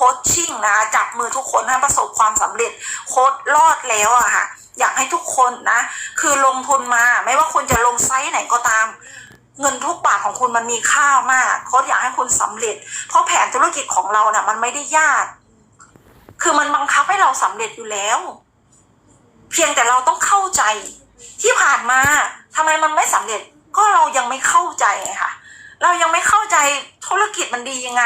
คชชิ่งนะจับมือทุกคนให้ประสบความสำเร็จโค้ดรอดแล้วอะค่ะอยากให้ทุกคนนะ คือลงทุนมาไม่ว่าคุณจะลงไซส์ไหนก็ตาม เงินทุกบาทของคุณมันมีค่ามากโค้ดอยากให้คุณสำเร็จ เพราะแผนธุรกิจของเราเนี่ยมันไม่ได้ยาก คือมันบังคับให้เราสำเร็จอยู่แล้ว เพียงแต่เราต้องเข้าใจ ที่ผ่านมาทำไมมันไม่สำเร็จก็เรายังไม่เข้าใจไงค่ะ เรายังไม่เข้าใจธุรกิจมันดียังไง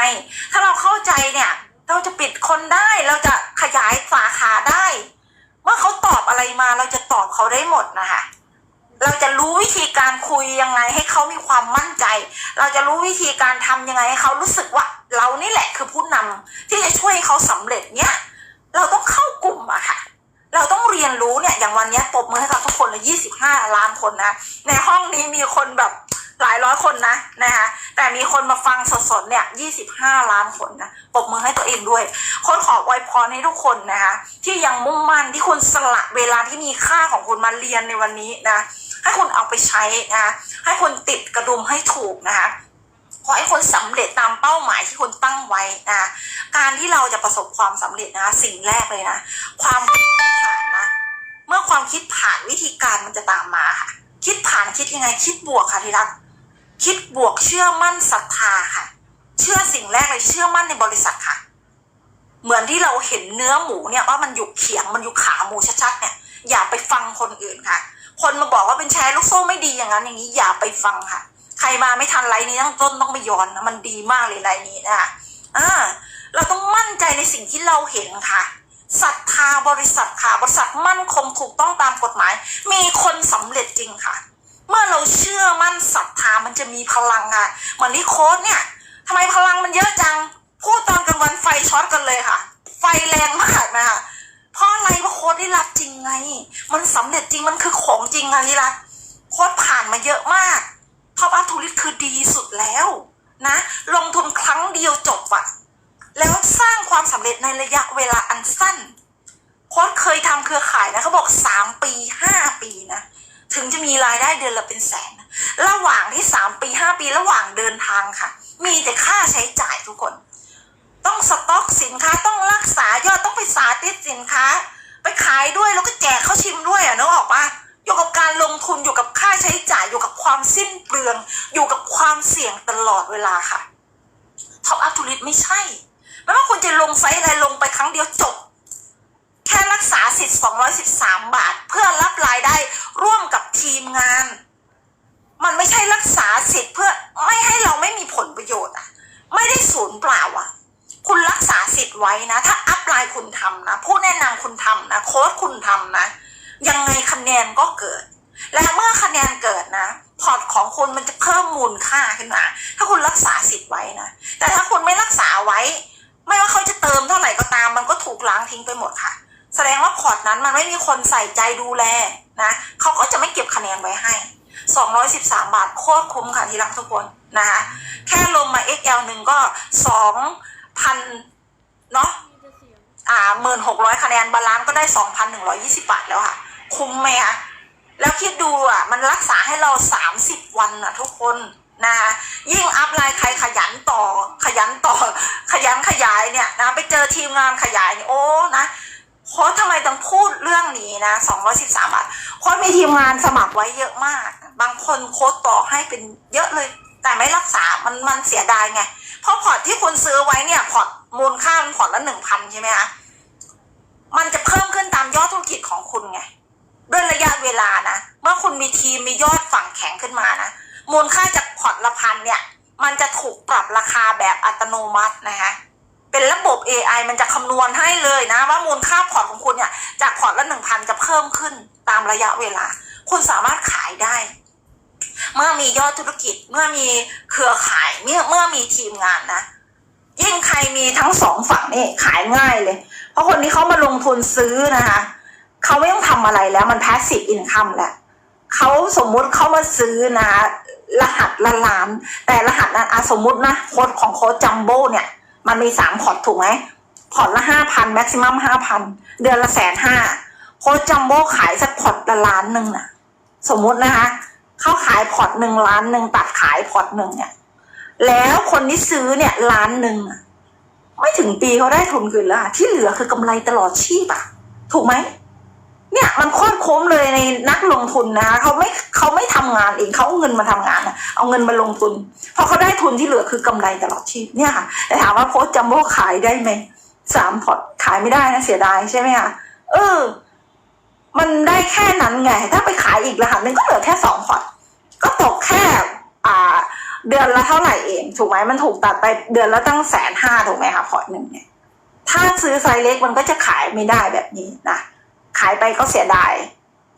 ถ้าเราเข้าใจเนี่ย เราจะปิดคนได้เราจะขยายสาขาได้ เมื่อเขาตอบอะไรมาเราจะตอบเขาได้หมดนะคะเราจะรู้วิธีการคุยยังไงให้เขามีความมั่นใจ เราจะรู้วิธีการทำยังไงให้เขารู้สึกว่า เรานี่แหละคือผู้นำที่จะช่วยให้เขาสำเร็จเนี่ยเราต้องเข้ากลุ่มอะค่ะ เราต้องเรียนรู้เนี่ยอย่างวันนี้ปบมือให้กับทุกคนเลยยี่สิบห้าล้านคนนะในห้องนี้มีคนแบบหลายร้อยคนนะนะ แต่มีคนมาฟังสดๆเนี่ยยี่สิบห้าล้านคนนะปบมือให้ตัวเองด้วย คนขออวยพรให้ทุกคนนะคะ ที่ยังมุ่งมั่นที่คุณสละเวลาที่มีค่าของคุณมาเรียนในวันนี้นะ ให้คุณเอาไปใช้นะ ให้คุณติดกระดุมให้ถูกนะคะขอให้คุณสำเร็จตามเป้าหมายที่คุณตั้งไว้นะการที่เราจะประสบความสำเร็จนะ สิ่งแรกเลยนะ ความคิดผ่านนะ เมื่อความคิดผ่านวิธีการมันจะตามมาค่ะ คิดผ่านคิดยังไง คิดบวกค่ะที่รัก คิดบวกเชื่อมั่นศรัทธาค่ะ เชื่อสิ่งแรกเลยเชื่อมั่นในบริษัทค่ะ เหมือนที่เราเห็นเนื้อหมูเนี่ยว่ามันอยู่เขียงมันอยู่ขาหมูชัดๆเนี่ย อย่าไปฟังคนอื่นค่ะ คนมาบอกว่าเป็นแชร์ลูกโซ่ไม่ดีอย่างนั้นอย่างนี้อย่าไปฟังค่ะ ใครมาไม่ทันไลน์นี้ต้องต้นต้องไปย้อนนะมันดีมากเลยไลน์นี้นะคะอ่าเราต้องมั่นใจในสิ่งที่เราเห็นค่ะศรัทธาบริษัทค่ะ บริษัทมั่นคงถูกต้องตามกฎหมาย มีคนสำเร็จจริงค่ะ เมื่อเราเชื่อมั่นศรัทธามันจะมีพลังอะเหมือนที่โค้ดเนี่ยทำไมพลังมันเยอะจัง พูดตอนกลางวันไฟช็อตกันเลยค่ะ ไฟแรงมากนะคะเพราะอะไรเพราะโค้ดได้รับจริงไง มันสำเร็จจริงมันคือของจริงอะนี่ละโค้ดผ่านมาเยอะมากท็อปอัพทูริสคือดีสุดแล้วนะ ลงทุนครั้งเดียวจบอะแล้วสร้างความสำเร็จในระยะเวลาอันสั้นโค้ดเคยทำเครือข่ายนะเขาบอกสามปีห้าปีนะ ถึงจะมีรายได้เดือนละเป็นแสน ระหว่างที่สามปีห้าปีระหว่างเดินทางค่ะ มีแต่ค่าใช้จ่ายทุกคน ต้องสต็อกสินค้าต้องรักษายอดต้องไปสาธิตสินค้า ไปขายด้วยแล้วก็แจกเขาชิมด้วยอะนึกออกปะอยู่กับการลงทุนอยู่กับค่าใช้จ่ายอยู่กับความสิ้นเปลือง อยู่กับความเสี่ยงตลอดเวลาค่ะท็อปอัพทูริสไม่ใช่ไม่ว่าคุณจะลงไซส์อะไรลงไปครั้งเดียวจบ แค่รักษาสิทธิ์213 บาท เพื่อรับรายได้ร่วมกับทีมงาน มันไม่ใช่รักษาสิทธิ์เพื่อไม่ให้เราไม่มีผลประโยชน์อะไม่ได้ศูนย์เปล่าอะคุณรักษาสิทธิ์ไว้นะ ถ้าอัพไลน์คุณทำนะ ผู้แนะนำคุณทำนะ โค้ดคุณทำนะ ยังไงคะแนนก็เกิด และเมื่อคะแนนเกิดนะพอร์ตของคุณมันจะเพิ่มมูลค่าขึ้นมา ถ้าคุณรักษาสิทธิ์ไว้นะ แต่ถ้าคุณไม่รักษาไว้ ไม่ว่าเขาจะเติมเท่าไหร่ก็ตาม มันก็ถูกล้างทิ้งไปหมดค่ะ แสดงว่าพอร์ตนั้นมันไม่มีคนใส่ใจดูแลนะเขาก็จะไม่เก็บคะแนนไว้ให้ 213 บาทโคตรคุ้มค่ะที่รักทุกคนนะคะแค่ลงมา XL หนึ่งก็ 2,000เนาะอ่าหมื่นหกร้อยคะแนนบาลานซ์ก็ได้สองพันหนึ่งร้อยี่สิบาทแล้วค่ะ คุ้มไหมคะแล้วคิดดูอะ มันรักษาให้เราสามสิบวันอะทุกคนนะคะยิ่งอัพไลน์ใครขยันต่อขยันต่อขยันขยายเนี่ยนะไปเจอทีมงานขยายเนี่ยโอ้นะ โค้ชทำไมต้องพูดเรื่องนี้นะสองร้อยสิบสามบาทโค้ชมีทีมงานสมัครไว้เยอะมาก บางคนโค้ชต่อให้เป็นเยอะเลย แต่ไม่รักษา มันมันเสียดายไง เพราะพอร์ตที่คุณซื้อไว้เนี่ย พอร์ตมูลค่ามันพอร์ตละหนึ่งพันใช่ไหมคะ มันจะเพิ่มขึ้นตามยอดธุรกิจของคุณไง ด้วยระยะเวลานะ เมื่อคุณมีทีมมียอดฝั่งแข็งขึ้นมานะ มูลค่าจากพอร์ตละพันเนี่ย มันจะถูกปรับราคาแบบอัตโนมัตินะคะ เป็นระบบ AI มันจะคำนวณให้เลยนะ ว่ามูลค่าพอร์ตของคุณเนี่ย จากพอร์ตละหนึ่งพันจะเพิ่มขึ้นตามระยะเวลา คุณสามารถขายได้ เมื่อมียอดธุรกิจเมื่อมีเครือข่ายเมื่อเมื่อมีทีมงานนะยิ่งใครมีทั้งสองฝั่งนี่ขายง่ายเลย เพราะคนที่เขามาลงทุนซื้อนะคะเขาไม่ต้องทำอะไรแล้วมัน passive income แหละเขาสมมุติเขามาซื้อนะรหัสละล้าน แต่รหัสนั้นอสมมุตินะโค้ดของโค้ดจัมโบ้เนี่ย มันมีสามพอร์ตถูกไหมพอร์ตละห้าพันแม็กซิมัมห้าพันเดือนละแสนห้าโค้ชจัมโบ้ขายสักพอร์ตละล้านหนึ่งนะสมมุตินะคะเขาขายพอร์ตหนึ่งล้านหนึ่งตัดขายพอร์ตหนึ่งเนี่ยแล้วคนที่ซื้อเนี่ยล้านหนึ่งไม่ถึงปีเขาได้ทุนคืนแล้วที่เหลือคือกำไรตลอดชีพอะถูกไหม เนี่ยมันโคตรคุ้มเลยในนักลงทุนนะคะเขาไม่เขาไม่ทำงานเองเขาเอาเงินมาทำงานอะเอาเงินมาลงทุนพอเขาได้ทุนที่เหลือคือกำไรตลอดชีพเนี่ยค่ะแต่ถามว่าโพสจัมโบ้ขายได้ไหมสามพอร์ตขายไม่ได้นะเสียดายใช่ไหมคะเออ มันได้แค่นั้นไง ถ้าไปขายอีกรหัสหนึ่งก็เหลือแค่สองพอร์ตก็ตกแค่อ่า เดือนละเท่าไหร่เองถูกไหมมันถูกตัดไปเดือนละตั้งแสนห้าถูกไหมคะพอร์ตหนึ่งเนี่ยถ้าซื้อไซส์เล็กมันก็จะขายไม่ได้แบบนี้นะ ขายไปก็เสียดาย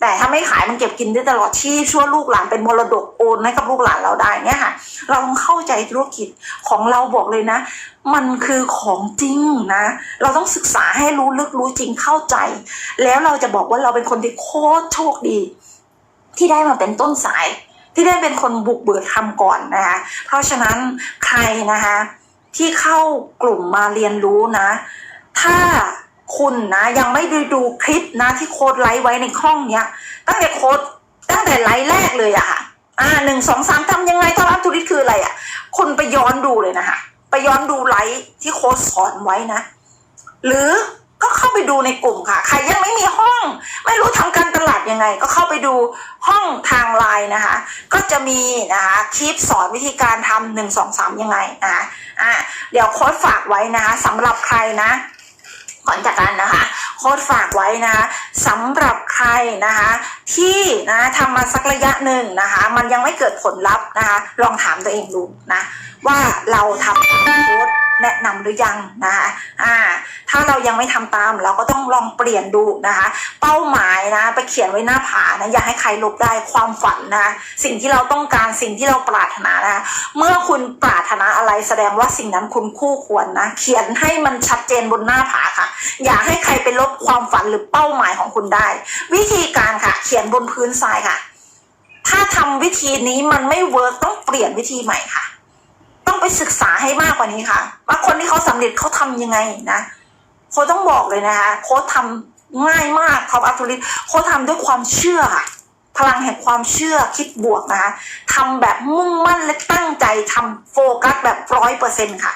แต่ถ้าไม่ขายมันเก็บกินได้ตลอดชีพชั่วลูกหลานเป็นมรดกโอนให้กับลูกหลานเราได้เนี่ยค่ะ เราต้องเข้าใจธุรกิจของเราบอกเลยนะ มันคือของจริงนะ เราต้องศึกษาให้รู้ลึกรู้จริงเข้าใจ แล้วเราจะบอกว่าเราเป็นคนที่โคตรโชคดี ที่ได้มาเป็นต้นสาย ที่ได้เป็นคนบุกเบิกทำก่อนนะคะเพราะฉะนั้นใครนะคะ ที่เข้ากลุ่มมาเรียนรู้นะ ถ้า คุณนะยังไม่ได้ดูคลิปนะที่โค้ดไลฟ์ไว้ในห้องเนี้ย ตั้งแต่โค้ดตั้งแต่ไลฟ์แรกเลยอะค่ะ อ่าหนึ่งสองสามทำยังไงถ้ารับธุรกิจคืออะไรอะคุณไปย้อนดูเลยนะคะไปย้อนดูไลฟ์ที่โค้ดสอนไว้นะ หรือก็เข้าไปดูในกลุ่มค่ะ ใครยังไม่มีห้อง ไม่รู้ทำการตลาดยังไง ก็เข้าไปดูห้องทางไลน์นะคะ ก็จะมีนะคะคลิปสอนวิธีการทำหนึ่งสองสามยังไงนะคะอะเดี๋ยวโค้ดฝากไว้นะคะสำหรับใครนะ ก่อนจากกันนะคะโค้ดฝากไว้นะสำหรับใครนะคะที่นะทำมาสักระยะหนึ่งนะคะ มันยังไม่เกิดผลลัพธ์นะคะ ลองถามตัวเองดูนะว่าเราทำโค้ด แนะนำหรือยังนะคะอ่าถ้าเรายังไม่ทำตามเราก็ต้องลองเปลี่ยนดูนะคะ เป้าหมายนะ ไปเขียนไว้หน้าผานะอย่าให้ใครลบได้ความฝันนะ สิ่งที่เราต้องการสิ่งที่เราปรารถนานะ เมื่อคุณปรารถนาอะไรแสดงว่าสิ่งนั้นคุณคู่ควรนะเขียนให้มันชัดเจนบนหน้าผาค่ะ อย่าให้ใครไปลบความฝันหรือเป้าหมายของคุณได้ วิธีการค่ะ เขียนบนพื้นทรายค่ะ ถ้าทำวิธีนี้มันไม่เวิร์กต้องเปลี่ยนวิธีใหม่ค่ะ ต้องไปศึกษาให้มากกว่านี้ค่ะ ว่าคนที่เขาสำเร็จเขาทำยังไงนะโค้ต้องบอกเลยนะคะโค้ชทำง่ายมากท็อปอัพทูริโค้ชทำด้วยความเชื่อค่ะพลังแห่งความเชื่อคิดบวกนะคะทำแบบมุ่งมั่นและตั้งใจทำโฟกัสแบบร้อยเปอร์เซ็นค่ะ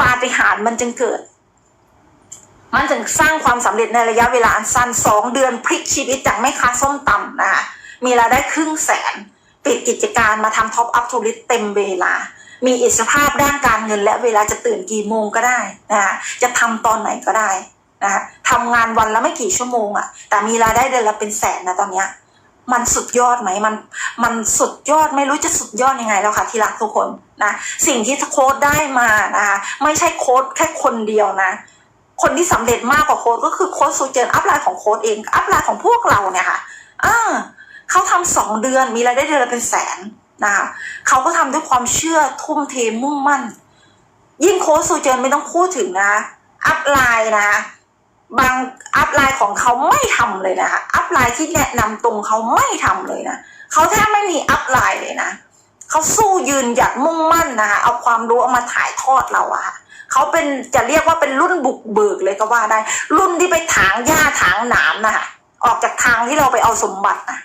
ปาฏิหาริย์มันจึงเกิด มันจึงสร้างความสำเร็จในระยะเวลาอันสั้นสองเดือนพลิกชีวิตจากแม่ค้าส้มตำนะคะมีรายได้ครึ่งแสน ปิดกิจการมาทำท็อปอัพทูริสเต็มเวลา มีอิสรภาพด้านการเงิน และเวลาจะตื่นกี่โมงก็ได้นะคะจะทำตอนไหนก็ได้นะคะทำงานวันละไม่กี่ชั่วโมงอะแต่มีรายได้เดือนละเป็นแสนนะตอนเนี้ยมันสุดยอดไหมมันมันสุดยอดไม่รู้จะสุดยอดยังไงแล้วค่ะที่รักทุกคนนะสิ่งที่โค้ดได้มานะคะไม่ใช่โค้ดแค่คนเดียวนะ คนที่สำเร็จมากกว่าโค้ดก็คือโค้ดซูเจนอัพไลน์ของโค้ดเองอัพไลน์ของพวกเราเนี่ยค่ะอ่าเขาทำสองเดือนมีรายได้เดือนละเป็นแสน นะคะเขาก็ทำด้วยความเชื่อทุ่มเทมุ่งมั่น ยิ่งโค้ดซูเจนไม่ต้องพูดถึงนะ อัพไลน์นะ บางอัพไลน์ของเขาไม่ทำเลยนะคะอัพไลน์ที่แนะนำตรงเขาไม่ทำเลยนะเขาแทบไม่มีอัพไลน์เลยนะเขาสู้ยืนหยัดมุ่งมั่นนะคะเอาความรู้เอามาถ่ายทอดเราอะค่ะเขาเป็นจะเรียกว่าเป็นรุ่นบุกเบิกเลยก็ว่าได้ รุ่นที่ไปถางหญ้าถางหนามนะคะออกจากทางที่เราไปเอาสมบัตินะ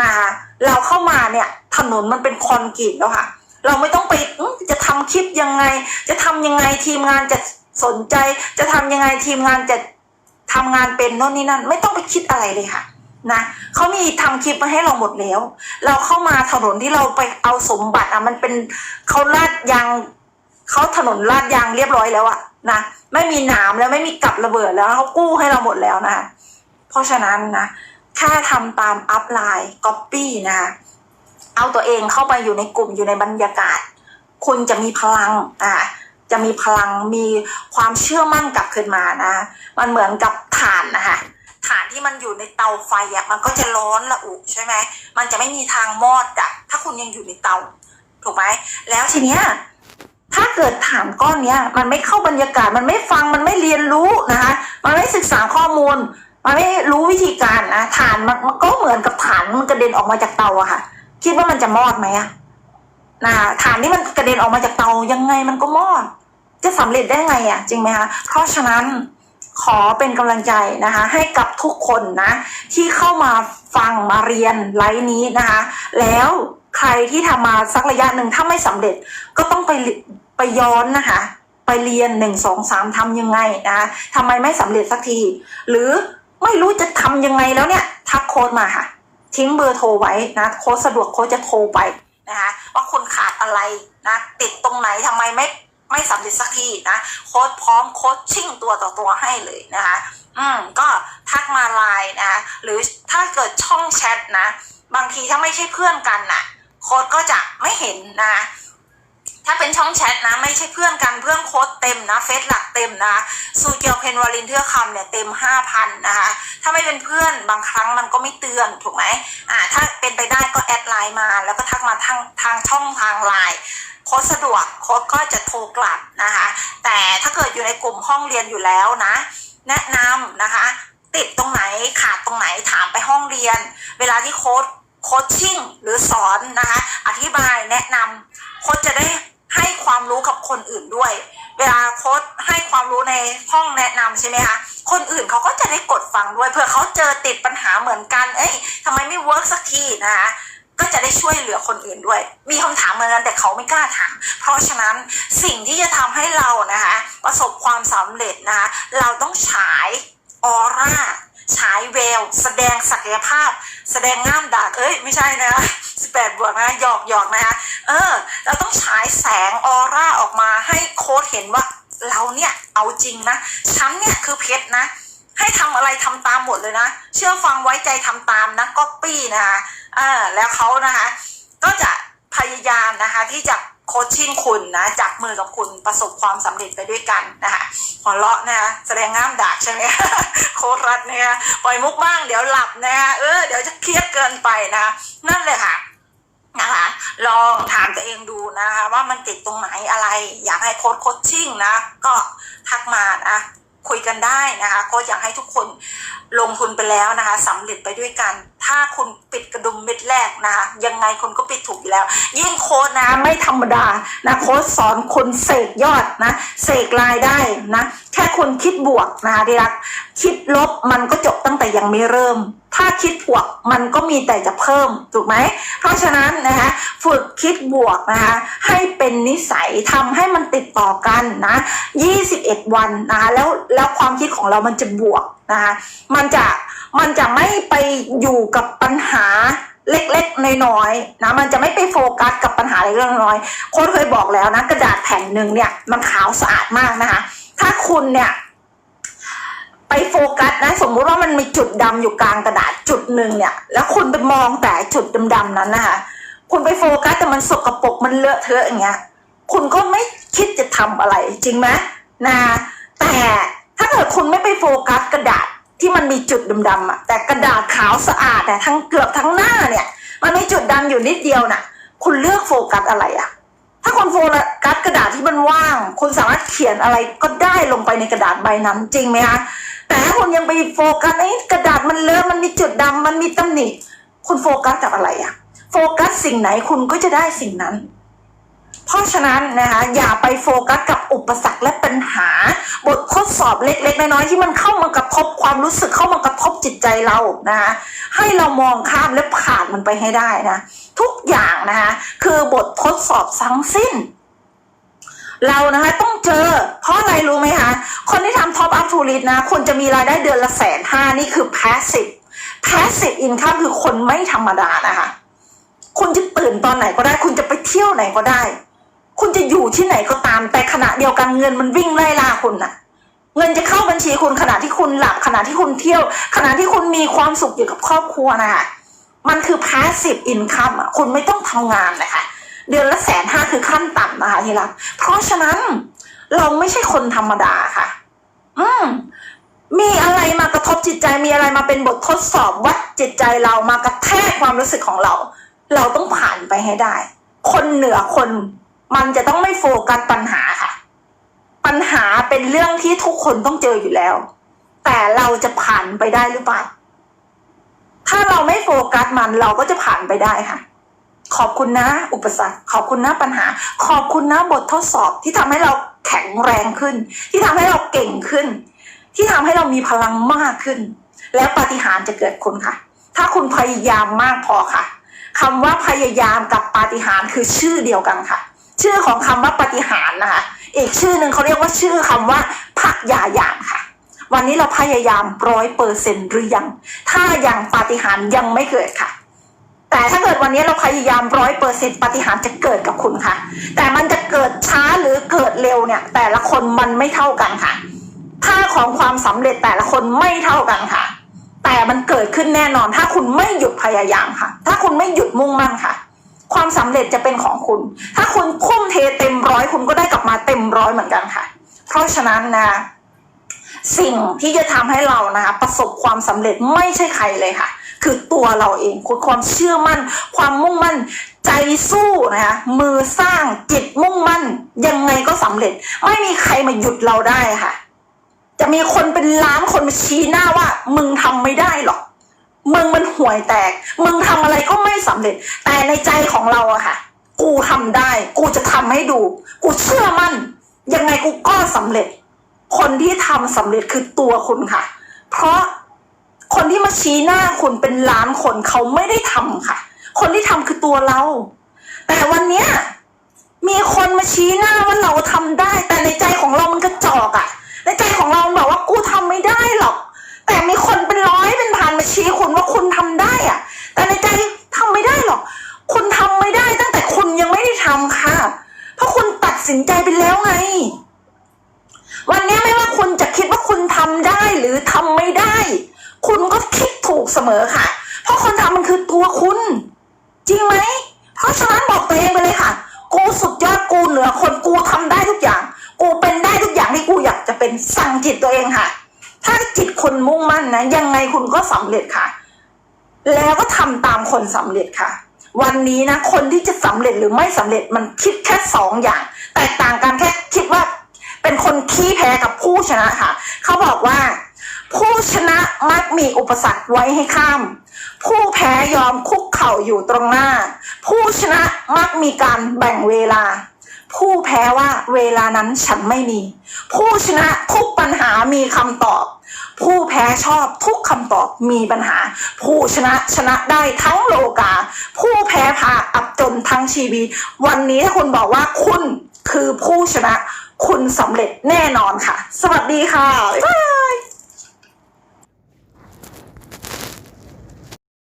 นะคะ เราเข้ามาเนี่ยถนนมันเป็นคอนกรีตแล้วค่ะ เราไม่ต้องไปจะทำคลิปยังไง จะทำยังไงทีมงานจะสนใจ จะทำยังไงทีมงานจะทำงานเป็นโน่นนี่นั่น ไม่ต้องไปคิดอะไรเลยค่ะนะเขามีทำคลิปมาให้เราหมดแล้ว เราเข้ามาถนนที่เราไปเอาสมบัติอะมันเป็นเขาลาดยางเขาถนนลาดยางเรียบร้อยแล้วอะนะไม่มีหนามแล้วไม่มีกับระเบิดแล้วเขากู้ให้เราหมดแล้วนะเพราะฉะนั้นนะ แค่ทำตามอัพไลน์ก๊อปปี้นะคะเอาตัวเองเข้าไปอยู่ในกลุ่มอยู่ในบรรยากาศ คุณจะมีพลังอ่าจะมีพลังมีความเชื่อมั่นกลับคืนมานะ มันเหมือนกับถ่านนะคะถ่านที่มันอยู่ในเตาไฟอะมันก็จะร้อนระอุใช่ไหมมันจะไม่มีทางมอดอะถ้าคุณยังอยู่ในเตา ถูกไหมแล้วทีเนี้ยถ้าเกิดถ่านก้อนเนี้ย มันไม่เข้าบรรยากาศมันไม่ฟังมันไม่เรียนรู้นะคะ มันไม่ศึกษาข้อมูล มันไม่รู้วิธีการนะถ่านมันมันก็เหมือนกับถ่านมันกระเด็นออกมาจากเตาอะค่ะ คิดว่ามันจะมอดไหมอะนะฐานที่มันกระเด็นออกมาจากเตายังไงมันก็มอด จะสำเร็จได้ไงอะจริงไหมคะเพราะฉะนั้นขอเป็นกำลังใจนะคะ ให้กับทุกคนนะ ที่เข้ามาฟังมาเรียนไลฟ์นี้นะคะ แล้วใครที่ทำมาสักระยะหนึ่งถ้าไม่สำเร็จก็ต้องไปไปย้อนนะคะไปไปเรียนหนึ่งสองสามทำยังไงนะคะทำไมไม่สำเร็จสักที หรือ ไม่รู้จะทำยังไงแล้วเนี่ยทักโค้ดมาค่ะ ทิ้งเบอร์โทรไว้นะโค้ดสะดวกโค้ดจะโทรไปนะคะว่าคุณขาดอะไรนะติดตรงไหนทำไมไม่ไม่สำเร็จสักทีนะโค้ดพร้อมโค้ดชิ่งตัวต่อตัวให้เลยนะคะอืมก็ทักมาไลน์นะหรือถ้าเกิดช่องแชทนะ บางทีถ้าไม่ใช่เพื่อนกันน่ะโค้ดก็จะไม่เห็นนะ ถ้าเป็นช่องแชทนะ ไม่ใช่เพื่อนกันเพื่อนโค้ดเต็มนะเฟซหลักเต็มนะซูเกียวเพนวาลินเทือกคำเนี่ยเต็มห้าพันนะคะถ้าไม่เป็นเพื่อนบางครั้งมันก็ไม่เตือนถูกไหมอ่าถ้าเป็นไปได้ก็แอดไลน์มา แล้วก็ทักมาทางทางช่องทางไลน์โค้ดสะดวกโค้ดก็จะโทรกลับนะคะ แต่ถ้าเกิดอยู่ในกลุ่มห้องเรียนอยู่แล้วนะ แนะนำนะคะ ติดตรงไหนขาดตรงไหนถามไปห้องเรียน เวลาที่โค้ดโคชชิ่งหรือสอนนะคะ อธิบายแนะนำโค้ดจะได้ คนอื่นด้วย เวลาโค้ดให้ความรู้ในห้องแนะนำใช่ไหมคะคนอื่นเขาก็จะได้กดฟังด้วยเผื่อเขาเจอติดปัญหาเหมือนกัน เอ้ยทำไมไม่เวิร์กสักทีนะคะก็จะได้ช่วยเหลือคนอื่นด้วย มีคำถามเหมือนกันแต่เขาไม่กล้าถาม เพราะฉะนั้นสิ่งที่จะทำให้เรานะคะ ประสบความสำเร็จนะคะ เราต้องฉายออร่า ฉายแวว แสดงศักยภาพ แสดงง่ามดากเอ้ยไม่ใช่นะสิบแปดบวกนะหยอกหยอกนะคะเออ เราต้องฉายแสงออร่าออกมาให้โค้ดเห็นว่าเราเนี่ยเอาจริงนะฉันเนี่ยคือเพชรนะ ให้ทำอะไรทำตามหมดเลยนะ เชื่อฟังไว้ใจทำตามนะก๊อปปี้นะคะอ่าแล้วเขานะคะ ก็จะพยายามนะคะที่จะ โคชชิ่งคุณนะจับมือกับคุณประสบความสำเร็จไปด้วยกันนะคะหัวเราะนะคะแสดงง่ามดากใช่ไหมโค้ดรัดนี่ยปล่อยมุกบ้างเดี๋ยวหลับนะคะเออเดี๋ยวจะเครียดเกินไปนะนั่นเลยค่ะนะคะลองถามตัวเองดูนะคะว่ามันติดตรงไหนอะไร อยากให้โค้ดโคชชิ่งนะ ก็ทักมานะคุยกันได้นะคะโค้ชอยากให้ทุกคนลงทุนไปแล้วนะคะสำเร็จไปด้วยกัน ถ้าคุณปิดกระดุมเม็ดแรกนะคะยังไงคุณก็ปิดถูกอยู่แล้ว ยิ่งโค้ดนะไม่ธรรมดานะโค้ดสอนคนเสกยอดนะเสกรายได้นะแค่คนคิดบวกนะคะที่รักคิดลบมันก็จบตั้งแต่ยังไม่เริ่ม ถ้าคิดบวกมันก็มีแต่จะเพิ่มถูกไหม เพราะฉะนั้นนะคะฝึกคิดบวกนะคะให้เป็นนิสัยทำให้มันติดต่อกันนะ21 วันนะคะแล้วแล้วความคิดของเรามันจะบวกนะคะมันจะมันจะไม่ไปอยู่กับปัญหาเล็กๆ น้อยๆนะมันจะไม่ไปโฟกัสกับปัญหาเล็กๆน้อยๆโค้ชเคยบอกแล้วนะ กระดาษแผ่นหนึ่งเนี่ยมันขาวสะอาดมากนะคะ ถ้าคุณเนี่ย ไปโฟกัสนะสมมุติว่ามันมีจุดดำอยู่กลางกระดาษจุดหนึ่งเนี่ย แล้วคุณไปมองแต่จุดดำๆนั้นนะคะคุณไปโฟกัสแต่มันสกปรกมันเลอะเทอะอย่างเงี้ยคุณก็ไม่คิดจะทำอะไรจริงไหมนะแต่ถ้าเกิดคุณไม่ไปโฟกัสกระดาษที่มันมีจุดดำๆอะแต่กระดาษขาวสะอาดแต่ทั้งเกือบทั้งหน้าเนี่ย มันมีจุดดำอยู่นิดเดียวน่ะ คุณเลือกโฟกัสอะไรอะาคนโฟกัสกระดาษที่มันว่าง คุณสามารถเขียนอะไรก็ได้ลงไปในกระดาษใบนั้นจริงไหมคะแต่ถ้าคุณยังไปโฟกัสไอ้กระดาษมันเลอะมันมีจุดดำมันมีตำหนิคุณโฟกัสกับอะไรอะโฟกัสสิ่งไหนคุณก็จะได้สิ่งนั้น เพราะฉะนั้นนะคะอย่าไปโฟกัสกับอุปสรรคและปัญหา บททดสอบเล็กๆน้อยๆที่มันเข้ามากระทบความรู้สึกเข้ามากระทบจิตใจเรานะคะให้เรามองข้ามและผ่านมันไปให้ได้นะทุกอย่างนะคะคือบททดสอบทั้งสิ้น เรานะคะต้องเจอ เพราะอะไรรู้ไหมคะคนที่ทำท็อปอัพทูริสนะคนจะมีรายได้เดือนละแสนห้านี่คือ passive passive income คือคนไม่ธรรมดานะคะ คุณจะตื่นตอนไหนก็ได้ คุณจะไปเที่ยวไหนก็ได้ คุณจะอยู่ที่ไหนก็ตาม แต่ขณะเดียวกันเงินมันวิ่งไล่ล่าคุณน่ะ เงินจะเข้าบัญชีคุณขณะที่คุณหลับขณะที่คุณเที่ยว ขณะที่คุณมีความสุขอยู่กับครอบครัวนะคะมันคือ passive income อะคุณไม่ต้องทำงานนะคะเดือนละแสนห้าคือขั้นต่ำนะคะที่รักเพราะฉะนั้นเราไม่ใช่คนธรรมดาค่ะ อืมมีอะไรมากระทบจิตใจมีอะไรมาเป็นบททดสอบวัดจิตใจเรามากระแทกความรู้สึกของเรา เราต้องผ่านไปให้ได้ คนเหนือคนมันจะต้องไม่โฟกัสปัญหาค่ะ ปัญหาเป็นเรื่องที่ทุกคนต้องเจออยู่แล้ว แต่เราจะผ่านไปได้หรือเปล่า ถ้าเราไม่โฟกัสมันเราก็จะผ่านไปได้ค่ะ ขอบคุณนะ อุปสรรค ขอบคุณนะปัญหา ขอบคุณนะบททดสอบที่ทำให้เราแข็งแรงขึ้น ที่ทำให้เราเก่งขึ้น ที่ทำให้เรามีพลังมากขึ้น แล้วปฏิหารจะเกิดคุณค่ะ ถ้าคุณพยายามมากพอค่ะ คำว่าพยายามกับปาฏิหาริย์คือชื่อเดียวกันค่ะ ชื่อของคำว่าปาฏิหาริย์นะคะ อีกชื่อหนึ่งเขาเรียกว่าชื่อคำว่าพยายามค่ะ วันนี้เราพยายามร้อยเปอร์เซ็นต์หรือยัง ถ้ายังปาฏิหาริย์ยังไม่เกิดค่ะ แต่ถ้าเกิดวันนี้เราพยายามร้อยเปอร์เซ็นต์ปาฏิหาริย์จะเกิดกับคุณค่ะ แต่มันจะเกิดช้าหรือเกิดเร็วเนี่ย แต่ละคนมันไม่เท่ากันค่ะ ค่าของความสำเร็จแต่ละคนไม่เท่ากันค่ะ แต่มันเกิดขึ้นแน่นอน ถ้าคุณไม่หยุดพยายามค่ะ ถ้าคุณไม่หยุดมุ่งมั่นค่ะ ความสำเร็จจะเป็นของคุณ ถ้าคุณทุ่มเทเต็มร้อยคุณก็ได้กลับมาเต็มร้อยเหมือนกันค่ะ เพราะฉะนั้นนะสิ่งที่จะทำให้เรานะคะประสบความสำเร็จไม่ใช่ใครเลยค่ะ คือตัวเราเองคือความเชื่อมั่น ความมุ่งมั่น ใจสู้นะคะมือสร้างจิตมุ่งมั่น ยังไงก็สำเร็จ ไม่มีใครมาหยุดเราได้ค่ะ จะมีคนเป็นล้านคนมาชี้หน้าว่า มึงทำไม่ได้หรอกมึงมันห่วยแตก มึงทำอะไรก็ไม่สำเร็จ แต่ในใจของเราอะค่ะ กูทำได้ กูจะทำให้ดู กูเชื่อมั่น ยังไงกูก็สำเร็จ คนที่ทำสำเร็จคือตัวคุณค่ะ เพราะคนที่มาชี้หน้าคุณเป็นล้านคนเขาไม่ได้ทำค่ะ คนที่ทำคือตัวเรา แต่วันเนี้ยมีคนมาชี้หน้าว่าเราทำได้ แต่ในใจของเรามันกระจอกอะ ในใจของเราบอกว่ากูทำไม่ได้หรอก แต่มีคนเป็นร้อยเป็นพันมาชี้คุณว่าคุณทำได้อะแต่ในใจทำไม่ได้หรอก คุณทำไม่ได้ตั้งแต่คุณยังไม่ได้ทำค่ะ เพราะคุณตัดสินใจไปแล้วไง วันนี้ไม่ว่าคุณจะคิดว่าคุณทำได้หรือทำไม่ได้ คุณก็คิดถูกเสมอค่ะ เพราะคนทำมันคือตัวคุณ จริงไหม เพราะฉะนั้นบอกตัวเองไปเลยค่ะ กูสุดยอดกูเหนือคนกูทำได้ทุกอย่าง กูเป็นได้ทุกอย่างที่กูอยากจะเป็นสั่งจิตตัวเองค่ะ ถ้าจิตคุณมุ่งมั่นนะ ยังไงคุณก็สำเร็จค่ะ แล้วก็ทำตามคนสำเร็จค่ะ วันนี้นะ คนที่จะสำเร็จหรือไม่สำเร็จมันคิดแค่สองอย่าง แตกต่างกันแค่คิดว่าเป็นคนขี้แพ้กับผู้ชนะค่ะ เขาบอกว่า ผู้ชนะมักมีอุปสรรคไว้ให้ข้าม ผู้แพ้ยอมคุกเข่าอยู่ตรงหน้า ผู้ชนะมักมีการแบ่งเวลา ผู้แพ้ว่าเวลานั้นฉันไม่มี ผู้ชนะทุกปัญหามีคำตอบ ผู้แพ้ชอบทุกคำตอบมีปัญหา ผู้ชนะชนะได้ทั้งโลกา ผู้แพ้พาอับจนทั้งชีวิต วันนี้ถ้าคุณบอกว่าคุณคือผู้ชนะ คุณสำเร็จแน่นอนค่ะ สวัสดีค่ะ